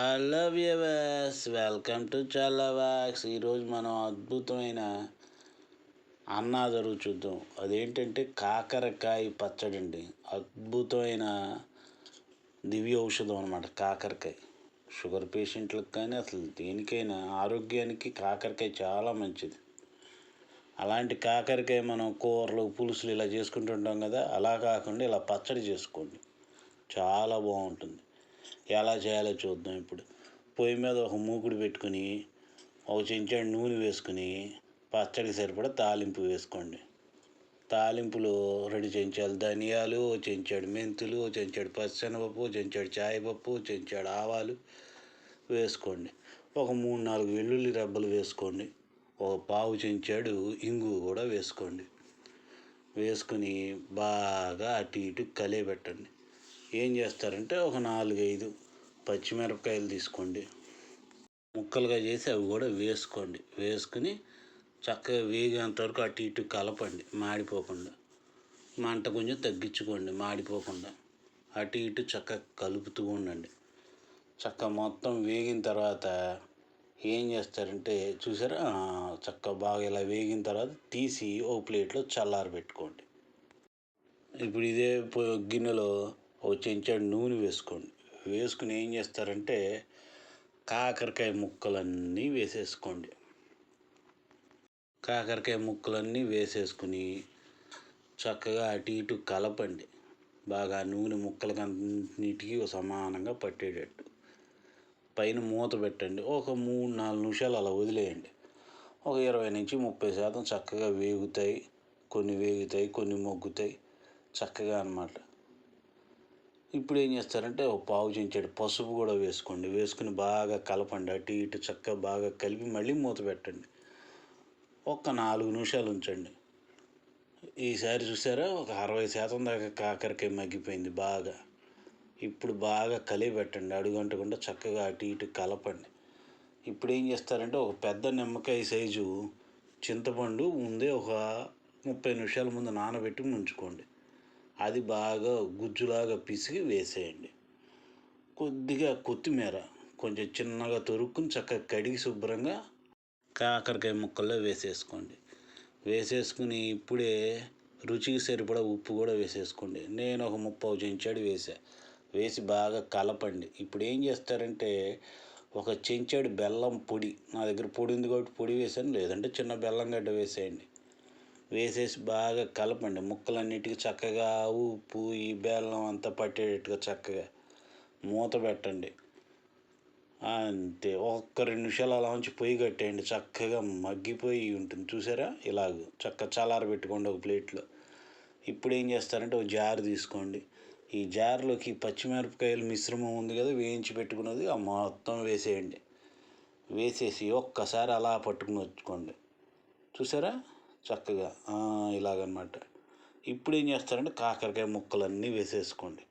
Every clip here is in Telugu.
హలో వ్యూవర్స్ వెల్కమ్ టు చల్లవాక్స్ ఈరోజు మనం అద్భుతమైన అన్నాదరు చూద్దాం. అదేంటంటే కాకరకాయ పచ్చడి అండి అద్భుతమైన దివ్య ఔషధం అనమాట కాకరకాయ. షుగర్ పేషెంట్లకు కానీ అసలు దేనికైనా ఆరోగ్యానికి కాకరకాయ చాలా మంచిది. అలాంటి కాకరకాయ మనం కూరలు పులుసులు ఇలా చేసుకుంటుంటాం కదా అలా కాకుండా ఇలా పచ్చడి చేసుకోండి. చాలా బాగుంటుంది. ఎలా చేయాలో చూద్దాం ఇప్పుడు. పొయ్యి మీద ఒక మూకుడు పెట్టుకుని ఒక చెంచాడు నూనె వేసుకుని పచ్చడికి సరిపడా తాలింపు వేసుకోండి. తాలింపులో రెండు చెంచాలు ధనియాలు ఓ చెంచాడు మెంతులు ఓ చెంచాడు పచ్చనపప్పు ఓ చెంచాడు చాయపప్పు ఓ చెంచాడు ఆవాలు వేసుకోండి. ఒక మూడు నాలుగు వెల్లుల్లి రెబ్బలు వేసుకోండి. ఒక పావు చెంచాడు ఇంగు కూడా వేసుకోండి. వేసుకుని బాగా అటు ఇటు కలియబెట్టండి. ఏం చేస్తారంటే ఒక నాలుగైదు పచ్చిమిరపకాయలు తీసుకోండి. ముక్కలుగా చేసి అవి కూడా వేసుకోండి. వేసుకుని చక్కగా వేగేంత వరకు అటు ఇటు కలపండి. మాడిపోకుండా. మంట కొంచెం తగ్గించుకోండి. మాడిపోకుండా. అటు ఇటు చక్కగా కలుపుతూ ఉండండి. చక్క మొత్తం వేగిన తర్వాత ఏం చేస్తారంటే చూసారా? చక్క బాగా ఇలా వేగిన తర్వాత తీసి ఓ ప్లేట్లో చల్లారి పెట్టుకోండి ఇప్పుడు ఇదే గిన్నెలో ఓ చెంచాడు నూనె వేసుకోండి. వేసుకుని ఏం చేస్తారంటే కాకరకాయ ముక్కలన్నీ వేసేసుకోండి. కాకరకాయ ముక్కలన్నీ వేసేసుకుని చక్కగా అటు ఇటు కలపండి. బాగా నూనె ముక్కలకి అన్నిటికీ సమానంగా పట్టేటట్టు. పైన మూత పెట్టండి. ఒక మూడు నాలుగు నిమిషాలు అలా వదిలేయండి. ఒక ఇరవై నుంచి ముప్పై శాతం చక్కగా వేగుతాయి. కొన్ని వేగుతాయి కొన్ని మొగ్గుతాయి. చక్కగా అనమాట ఇప్పుడు ఏం చేస్తారంటే ఒక పావు చెంచాడు పసుపు కూడా వేసుకోండి. వేసుకుని బాగా కలపండి. అటు ఇటు చక్కగా బాగా కలిపి మళ్ళీ మూత పెట్టండి. ఒక్క నాలుగు నిమిషాలు ఉంచండి. ఈసారి చూసారా? ఒక అరవై శాతం దాకా కాకరకాయ మగ్గిపోయింది బాగా. ఇప్పుడు బాగా కలిపి పెట్టండి. అడుగంటకుండా చక్కగా అటు ఇటు కలపండి. ఇప్పుడు ఏం చేస్తారంటే ఒక పెద్ద నిమ్మకాయ సైజు చింతపండు ముందే ఒక ముప్పై నిమిషాల ముందు నానబెట్టి ముంచుకోండి. అది బాగా గుజ్జులాగా పిసికి వేసేయండి. కొద్దిగా కొత్తిమీర కొంచెం చిన్నగా తొరుక్కుని చక్కగా కడిగి శుభ్రంగా కాకరకాయ ముక్కల్లో వేసేసుకోండి. వేసేసుకుని ఇప్పుడే రుచికి సరిపడా ఉప్పు కూడా వేసేసుకోండి. నేను ఒక ముప్పావు చెంచాడు వేసా వేసి బాగా కలపండి. ఇప్పుడు ఏం చేస్తారంటే ఒక చెంచాడు బెల్లం పొడి నా దగ్గర పొడి ఉంది కాబట్టి పొడి వేసాను లేదంటే చిన్న బెల్లం గడ్డ వేసేయండి. వేసేసి బాగా కలపండి. ముక్కలన్నిటికీ చక్కగా ఉప్పు ఈ బెల్లం అంతా పట్టేటట్టుగా చక్కగా మూత పెట్టండి. అంతే. ఒక్క రెండు నిమిషాలు అలా ఉంచి పొయ్యి కట్టేయండి. చక్కగా మగ్గిపోయి ఉంటుంది. చూసారా? ఇలాగ చక్క చల్లార పెట్టుకోండి ఒక ప్లేట్లో. ఇప్పుడు ఏం చేస్తారంటే ఒక జార్ తీసుకోండి. ఈ జార్లోకి పచ్చిమిరపకాయల మిశ్రమం ఉంది కదా వేయించి పెట్టుకున్నది ఆ మొత్తం వేసేయండి. వేసేసి ఒక్కసారి అలా పట్టుకుని వచ్చుకోండి. చూసారా? చక్కగా. ఇలాగనమాట. ఇప్పుడు ఏం చేస్తారంటే కాకరకాయ ముక్కలన్నీ వేసేసుకోండి.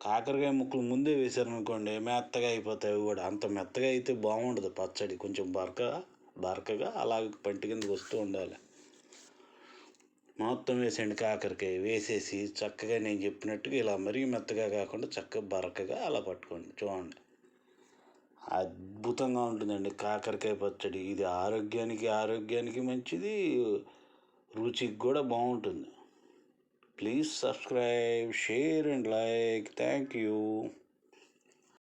కాకరకాయ ముక్కలు ముందే వేసారనుకోండి మెత్తగా అయిపోతాయి అవి కూడా. అంత మెత్తగా అయితే బాగుండదు పచ్చడి. కొంచెం బరకగా బరకగా అలాగ పంటి కిందకి వస్తూ ఉండాలి. మొత్తం వేసేయండి కాకరకాయ. వేసేసి చక్కగా నేను చెప్పినట్టుగా ఇలా మరీ మెత్తగా కాకుండా చక్కగా బరకగా అలా పట్టుకోండి. చూడండి. అద్భుతంగా ఉంటుందండి కాకరకాయ పచ్చడి. ఇది ఆరోగ్యానికి ఆరోగ్యానికి మంచిది. రుచికి కూడా బాగుంటుంది. Please subscribe share and like. Thank you.